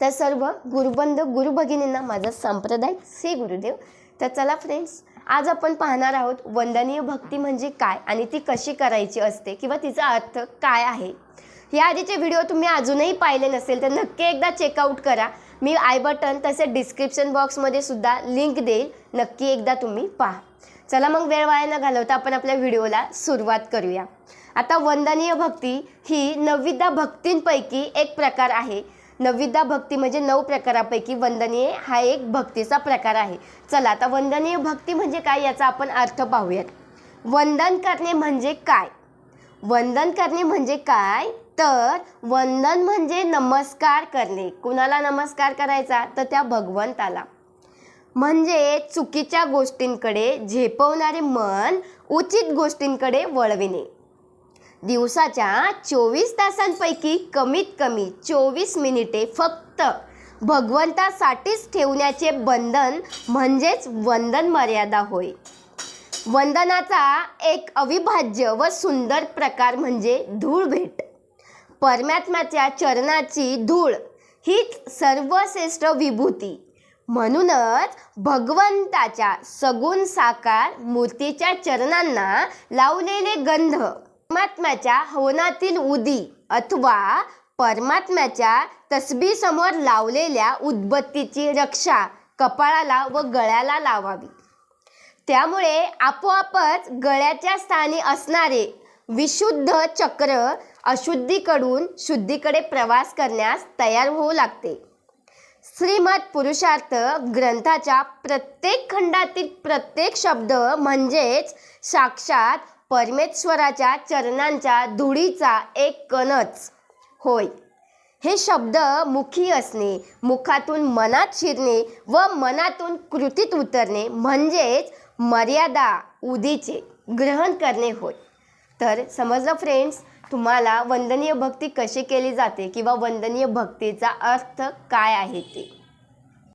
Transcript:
तर सर्व गुरुबंध गुरुभगिनींना माझा सांप्रदायिक श्री गुरुदेव. तर चला फ्रेंड्स आज आपण पाहणार आहोत वंदनीय भक्ती म्हणजे काय आणि ती कशी करायची असते किंवा तिचा अर्थ काय आहे. या आधीचे व्हिडिओ तुम्ही अजूनही पाहिले नसेल तर नक्की एकदा चेकआउट करा. मी आय बटन तसेच डिस्क्रिप्शन बॉक्समध्ये सुद्धा लिंक देईल. नक्की एकदा तुम्ही पहा. चला मग वेळ वाया न घालवता आपण आपल्या व्हिडिओला सुरुवात करूया. आता वंदनीय भक्ती ही नवविद्या भक्तींपैकी एक प्रकार आहे. नवविद्या भक्ती म्हणजे नऊ प्रकारापैकी वंदनीय हा एक भक्तीचा प्रकार आहे. चला आता वंदनीय भक्ती म्हणजे काय याचा आपण अर्थ पाहूयात. वंदन करणे म्हणजे काय? वंदन करणे म्हणजे काय? तर वंदन म्हणजे नमस्कार करणे. कुणाला नमस्कार करायचा? तर त्या भगवंताला. म्हणजे चुकीच्या गोष्टींकडे झेपवणारे मन उचित गोष्टींकडे वळविणे. दिवसाच्या चोवीस तासांपैकी कमीत कमी चोवीस मिनिटे फक्त भगवंतासाठीच ठेवण्याचे बंधन म्हणजेच वंदन मर्यादा होय. वंदनाचा एक अविभाज्य व सुंदर प्रकार म्हणजे धूळ भेट. परमात्म्याच्या चरणाची धूळ हीच सर्वश्रेष्ठ विभूती. म्हणूनच भगवंताच्या सगुण साकार मूर्तीच्या चरणांना लावलेले गंध परमात्म्याच्या हवनातील उदी अथवा परमात्म्याच्या तसबीसमोर लावलेल्या उदबत्तीची रक्षा कपाळाला व गळ्याला लावावी. त्यामुळे आपोआपच गळ्याच्या स्थानी असणारे विशुद्ध चक्र अशुद्धीकडून शुद्धीकडे प्रवास करण्यास तयार होऊ लागते. श्रीमद पुरुषार्थ ग्रंथाच्या प्रत्येक खंडातील प्रत्येक शब्द म्हणजेच साक्षात परमेश्वराच्या चरणांच्या धुळीचा एक कणच. होय. हे शब्द मुखी असणे मुखातून मनात शिरणे व मनातून कृतीत उतरणे म्हणजेच मर्यादा उदीचे ग्रहण करणे होय. तर समजलं फ्रेंड्स तुम्हाला वंदनीय भक्ती कशी केली जाते किंवा वंदनीय भक्तीचा अर्थ काय आहे ते?